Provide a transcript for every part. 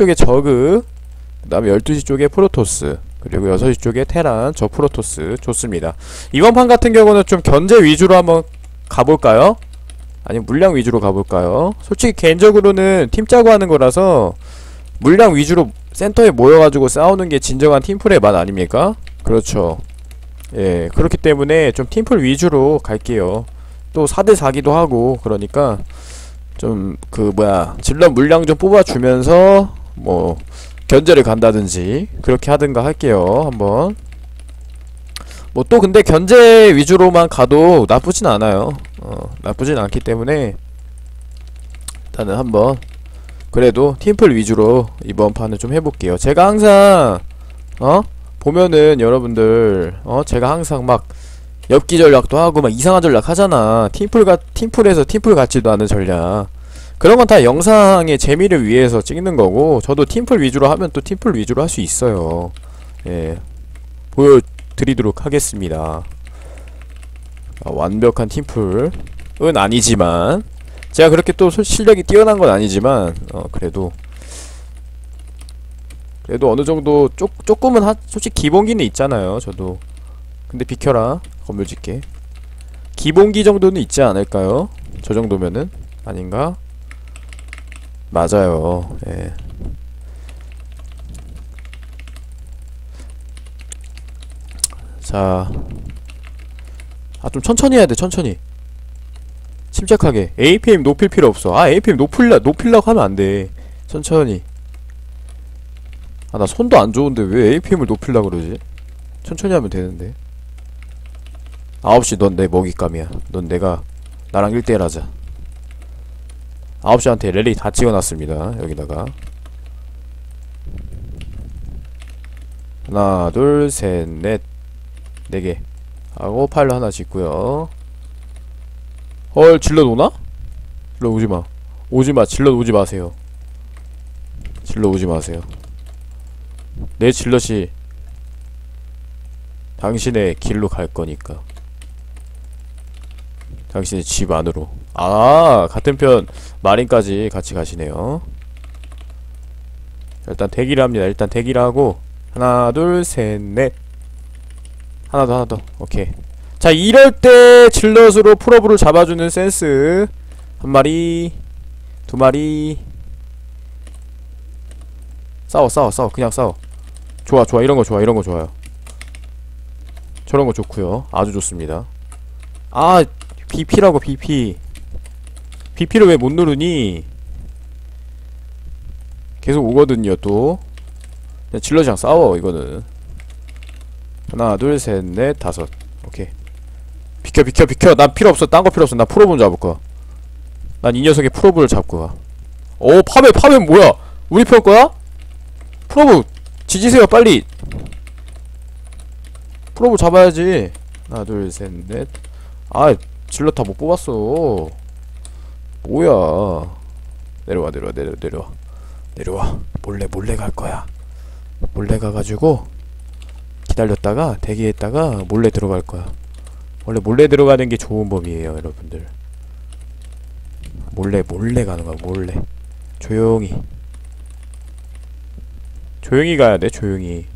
쪽에 저그 그 다음에 12시 쪽에 프로토스 그리고 6시 쪽에 테란 저 프로토스 좋습니다 이번 판 같은 경우는 좀 견제 위주로 한번 가볼까요? 아니면 물량 위주로 가볼까요? 솔직히 개인적으로는 팀 짜고 하는 거라서 물량 위주로 센터에 모여가지고 싸우는 게 진정한 팀플의 맛 아닙니까? 그렇죠 예 그렇기 때문에 좀 팀플 위주로 갈게요 또 4대4기도 하고 그러니까 좀 그 뭐야 질럿 물량 좀 뽑아주면서 뭐 견제를 간다든지 그렇게 하든가 할게요. 한번. 뭐 또 근데 견제 위주로만 가도 나쁘진 않아요. 어 나쁘진 않기 때문에 일단은 한번 그래도 팀플 위주로 이번 판을 좀 해볼게요. 제가 항상 어? 보면은 여러분들 어? 제가 항상 막 엽기 전략도 하고 막 이상한 전략 하잖아. 팀플가 팀플에서 팀플 같지도 않은 전략 그런 건 다 영상의 재미를 위해서 찍는 거고 저도 팀플 위주로 하면 또 팀플 위주로 할 수 있어요. 예. 보여드리도록 하겠습니다. 아, 완벽한 팀플은 아니지만 제가 그렇게 또 솔- 실력이 뛰어난 건 아니지만 어 그래도 그래도 어느 정도 쪼, 조금은 하, 솔직히 기본기는 있잖아요 저도. 근데 비켜라 건물짓게. 기본기 정도는 있지 않을까요? 저 정도면은? 아닌가? 맞아요. 예. 자, 아 좀 천천히 해야 돼. 천천히. 침착하게. APM 높일 필요 없어. 아 APM 높일라 높일라고 하면 안 돼. 천천히. 아 나 손도 안 좋은데 왜 APM을 높일라 그러지? 천천히 하면 되는데. 9시 넌 내 먹잇감이야. 넌 내가 나랑 1대1 하자. 9시한테 랠리 다 찍어놨습니다. 여기다가. 하나, 둘, 셋, 넷. 네 개. 하고 파일로 하나 짓고요. 헐, 질럿 오나? 질럿 오지마. 오지마, 질럿 오지 마세요. 질럿 오지 마세요. 내 질럿이 당신의 길로 갈 거니까. 당신의 집 안으로. 아, 같은 편 마린까지 같이 가시네요. 자, 일단 대기를 합니다. 일단 대기를 하고 하나, 둘, 셋, 넷. 하나 더, 하나 더. 오케이. 자, 이럴 때 질럿으로 프로브를 잡아주는 센스. 한 마리, 두 마리. 싸워, 싸워, 싸워. 그냥 싸워. 좋아, 좋아. 이런 거 좋아. 이런 거 좋아요. 저런 거 좋고요. 아주 좋습니다. 아, BP라고 BP. BP를 왜 못 누르니? 계속 오거든요, 또. 그냥 질럿이랑 싸워, 이거는. 하나, 둘, 셋, 넷, 다섯. 오케이. 비켜, 비켜, 비켜. 난 필요 없어. 딴 거 필요 없어. 나 프로본 잡을 거야. 난 이 녀석의 프로브를 잡고 가. 오, 파베, 파베 뭐야? 우리 편 거야? 프로브, 지지세요, 빨리. 프로브 잡아야지. 하나, 둘, 셋, 넷. 아, 질럿 다못 뽑았어. 뭐야? 내려와 내려와 내려 내려와 내려와 몰래 몰래 갈 거야. 몰래 가가지고 기다렸다가 대기했다가 몰래 들어갈 거야. 원래 몰래 들어가는 게 좋은 법이에요, 여러분들. 몰래 몰래 가는 거야, 몰래. 조용히. 조용히 가야 돼, 조용히.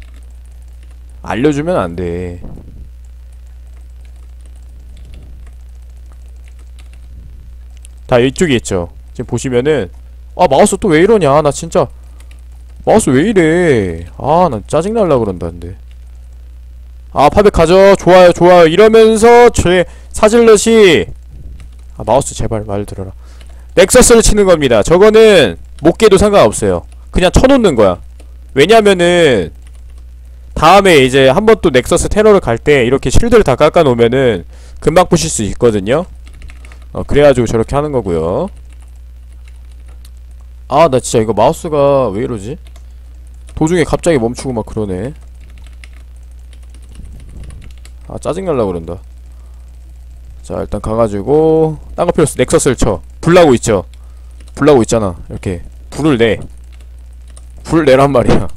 알려주면 안 돼. 다 이쪽에 있죠. 지금 보시면은 아 마우스 또 왜 이러냐? 나 진짜 마우스 왜 이래? 아 나 짜증 날라 그런다는데. 아 파백 가져. 좋아요, 좋아요. 이러면서 제 사질럿이 아 마우스 제발 말 들어라. 넥서스를 치는 겁니다. 저거는 못 깨도 상관없어요. 그냥 쳐놓는 거야. 왜냐면은 다음에 이제 한 번 또 넥서스 테러를 갈 때 이렇게 실드를 다 깎아 놓으면은 금방 부실 수 있거든요. 어 그래가지고 저렇게 하는 거고요. 아 나 진짜 이거 마우스가 왜 이러지? 도중에 갑자기 멈추고 막 그러네. 아 짜증날라 그런다. 자 일단 가가지고 딴 거 필요 없어. 넥서스를 쳐. 불나고 있죠? 불나고 있잖아. 이렇게. 불을 내. 불 내란 말이야.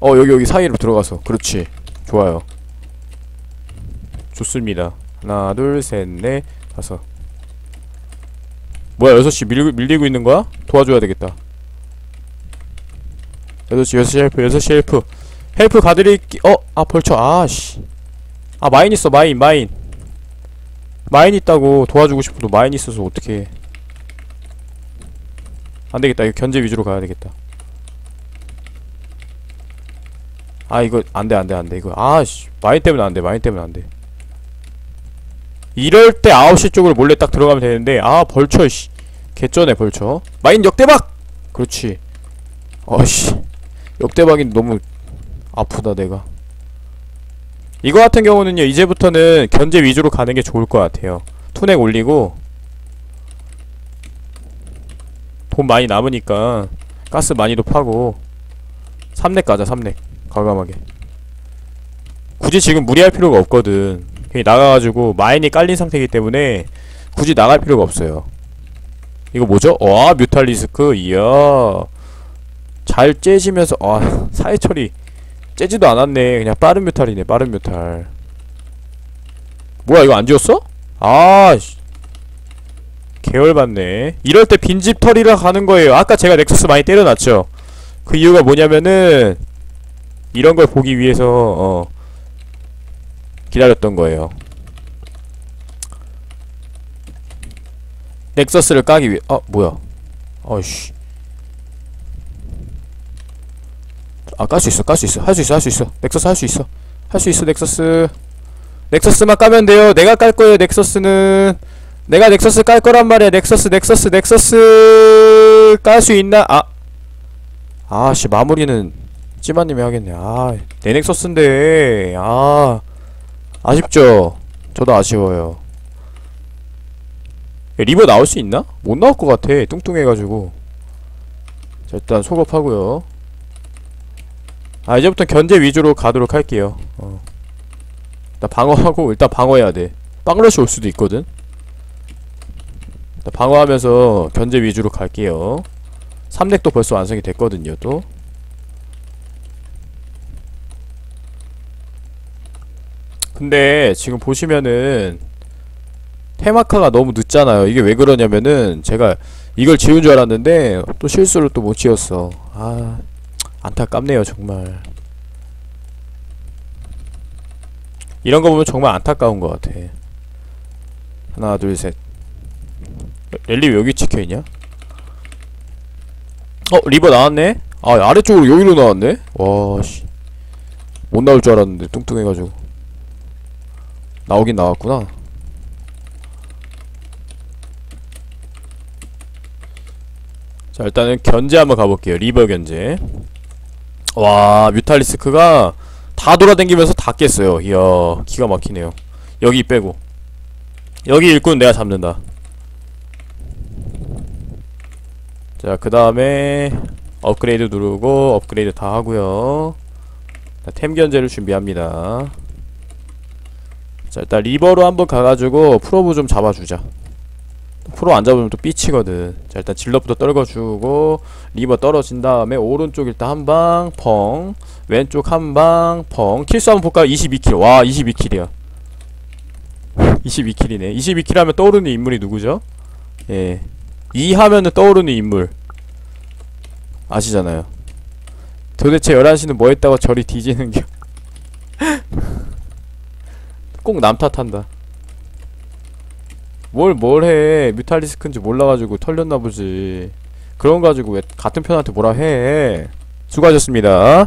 어 여기 여기 사이로 들어가서. 그렇지. 좋아요. 좋습니다. 하나 둘 셋 넷 가서. 뭐야 6시 밀, 밀리고 있는 거야? 도와줘야 되겠다. 6시 6시 헬프 6시 헬프. 헬프 가드릴기 어? 아 벌쳐. 아씨. 아 마인 있어 마인 마인. 마인 있다고 도와주고 싶어도 마인 있어서 어떻게 안되겠다. 이거 견제 위주로 가야 되겠다. 아 이거 안돼 안돼 안돼. 이거 아씨. 마인 때문에 안돼 마인 때문에 안돼 이럴 때 9시 쪽으로 몰래 딱 들어가면 되는데 아 벌쳐 씨. 개쩌네 벌쳐 마인 역대박! 그렇지. 어씨. 역대박인 너무 아프다 내가. 이거 같은 경우는요 이제부터는 견제 위주로 가는 게 좋을 것 같아요. 투넥 올리고 돈 많이 남으니까 가스 많이도 파고 3넥 가자 3넥. 과감하게. 굳이 지금 무리할 필요가 없거든 그냥 나가가지고 마인이 깔린 상태이기 때문에 굳이 나갈 필요가 없어요. 이거 뭐죠? 와 뮤탈리스크. 이야. 잘 째지면서 아 사회 처리 째지도 않았네. 그냥 빠른 뮤탈이네 빠른 뮤탈. 뭐야 이거 안 지웠어? 아씨. 계열받네. 이럴 때 빈집 털이라 가는 거예요. 아까 제가 넥서스 많이 때려놨죠. 그 이유가 뭐냐면은 이런 걸 보기 위해서 어 기다렸던 거예요. 넥서스를 까기 위해 아 뭐야? 어이씨. 아 깔 수 있어 깔 수 있어. 할 수 있어 할 수 있어. 넥서스 할 수 있어. 할 수 있어 넥서스. 넥서스만 까면 돼요. 내가 깔 거예요 넥서스는. 내가 넥서스 깔 거란 말이야. 넥서스 넥서스 넥서스. 깔 수 있나? 아. 아씨 마무리는 찌마님이 하겠네. 아내 넥서스인데. 아 아쉽죠? 저도 아쉬워요. 야, 리버 나올 수 있나? 못 나올 것 같아. 뚱뚱해가지고. 자 일단 소급하고요. 아 이제부터 견제 위주로 가도록 할게요. 어. 일단 방어하고 일단 방어해야 돼. 빵러시 올 수도 있거든. 일단 방어하면서 견제 위주로 갈게요. 3렉도 벌써 완성이 됐거든요 또 근데 지금 보시면은 테마카가 너무 늦잖아요. 이게 왜 그러냐면은 제가 이걸 지운 줄 알았는데 또 실수를 또 못 지었어. 아 안타깝네요 정말. 이런 거 보면 정말 안타까운 것 같아. 하나 둘셋. 랠리 왜 여기 찍혀있냐? 어 리버 나왔네? 아 아래쪽으로 여기로 나왔네? 와씨. 못 나올 줄 알았는데 뚱뚱해가지고 나오긴 나왔구나. 자 일단은 견제 한번 가볼게요. 리버 견제. 와 뮤탈리스크가 다 돌아다니면서 다 깼어요. 이야 기가 막히네요. 여기 빼고. 여기 일꾼 내가 잡는다. 자 그 다음에 업그레이드 누르고 업그레이드 다 하고요. 자, 템 견제를 준비합니다 자 일단 리버로 한번 가가지고 프로브 좀 잡아주자. 프로 안 잡으면 또 삐치거든. 자 일단 질럿부터 떨궈주고 리버 떨어진 다음에 오른쪽 일단 한 방 펑. 왼쪽 한 방 펑. 킬수 한번 볼까요? 22킬. 와 22킬이야. 22킬이네. 22킬 하면 떠오르는 인물이 누구죠? 예. 2 하면은 떠오르는 인물. 아시잖아요. 도대체 11시는 뭐 했다고 저리 뒤지는겨 꼭 남 탓한다. 뭘 뭘 해. 뮤탈리스크인지 몰라가지고 털렸나보지. 그런 거 가지고 왜 같은 편한테 뭐라 해? 수고하셨습니다